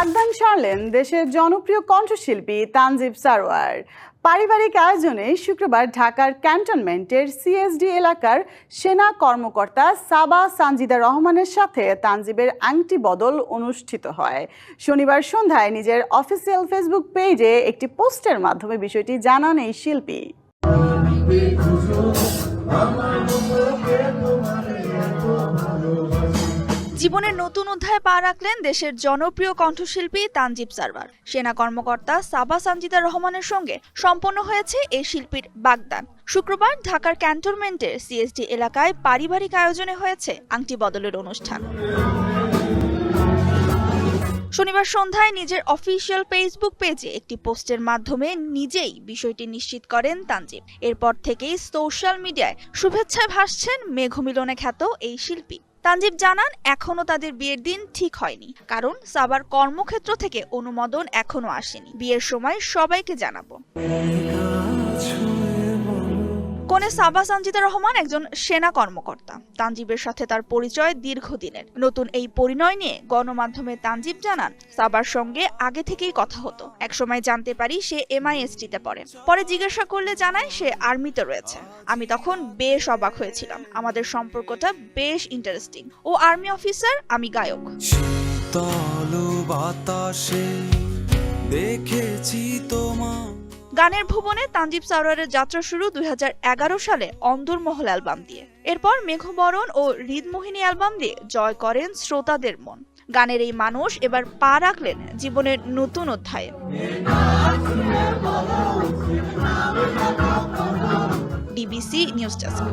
বাগদান সারলেন দেশের জনপ্রিয় কণ্ঠশিল্পী তানজিব সারোয়ার। পারিবারিক আয়োজনে শুক্রবার ঢাকার ক্যান্টনমেন্টের সিএসডি এলাকার সেনা কর্মকর্তা সাবা সানজিদা রহমানের সাথে তানজিবের আংটি বদল অনুষ্ঠিত হয়। শনিবার সন্ধ্যায় নিজের অফিসিয়াল ফেসবুক পেজে একটি পোস্টের মাধ্যমে বিষয়টি জানান এই শিল্পী। জীবনের নতুন অধ্যায় পা রাখলেন দেশের জনপ্রিয় কণ্ঠশিল্পী তানজিব সারওয়ার। সেনা কর্মকর্তা সাবা সানজিদা রহমানের সঙ্গে সম্পন্ন হয়েছে এই শিল্পীর বাগদান। শুক্রবার ঢাকার ক্যান্টনমেন্টের সিএসডি এলাকায় পারিবারিক আয়োজনে হয়েছে আংটি বদলের অনুষ্ঠান। শনিবার সন্ধ্যায় নিজের অফিসিয়াল ফেসবুক পেজে একটি পোস্টের মাধ্যমে নিজেই বিষয়টি নিশ্চিত করেন তানজিব। এরপর থেকেই সোশ্যাল মিডিয়ায় শুভেচ্ছায় ভাসছেন মেঘমিলনে খ্যাত এই শিল্পী। তানজিব জানান, এখনও তাদের বিয়ের দিন ঠিক হয়নি, কারণ সাবার কর্মক্ষেত্র থেকে অনুমোদন এখনও আসেনি। বিয়ের সময় সবাইকে জানাব। কনে সাবা সানজিদা রহমান একজন সেনা কর্মকর্তা। তানজিবের সাথে তার পরিচয় দীর্ঘদিনের। নতুন এই পরিণয় নিয়ে গণমাধ্যমে তানজিব জানান, সাবার সঙ্গে আগে থেকেই কথা হতো। একসময় জানতে পারি সে এমআইএসটিতে পড়ে। পরে জিজ্ঞাসা করলে জানায় সে আর্মিতে রয়েছে। আমি তখন বেশ অবাক হয়েছিলাম। আমাদের সম্পর্কটা বেশ ইন্টারেস্টিং ও আর্মি অফিসার, আমি গায়ক। বাতাসে দেখেছি তোমার গানের ভুবনে তানজিব সারোয়ারের যাত্রা শুরু দুই হাজার এগারো সালে অন্দরমহল অ্যালবাম দিয়ে। এরপর মেঘবরণ ও হৃদমোহিনী অ্যালবাম দিয়ে জয় করেন শ্রোতাদের মন। গানের এই মানুষ এবার পা রাখলেন জীবনের নতুন অধ্যায়ে। DBC news desk.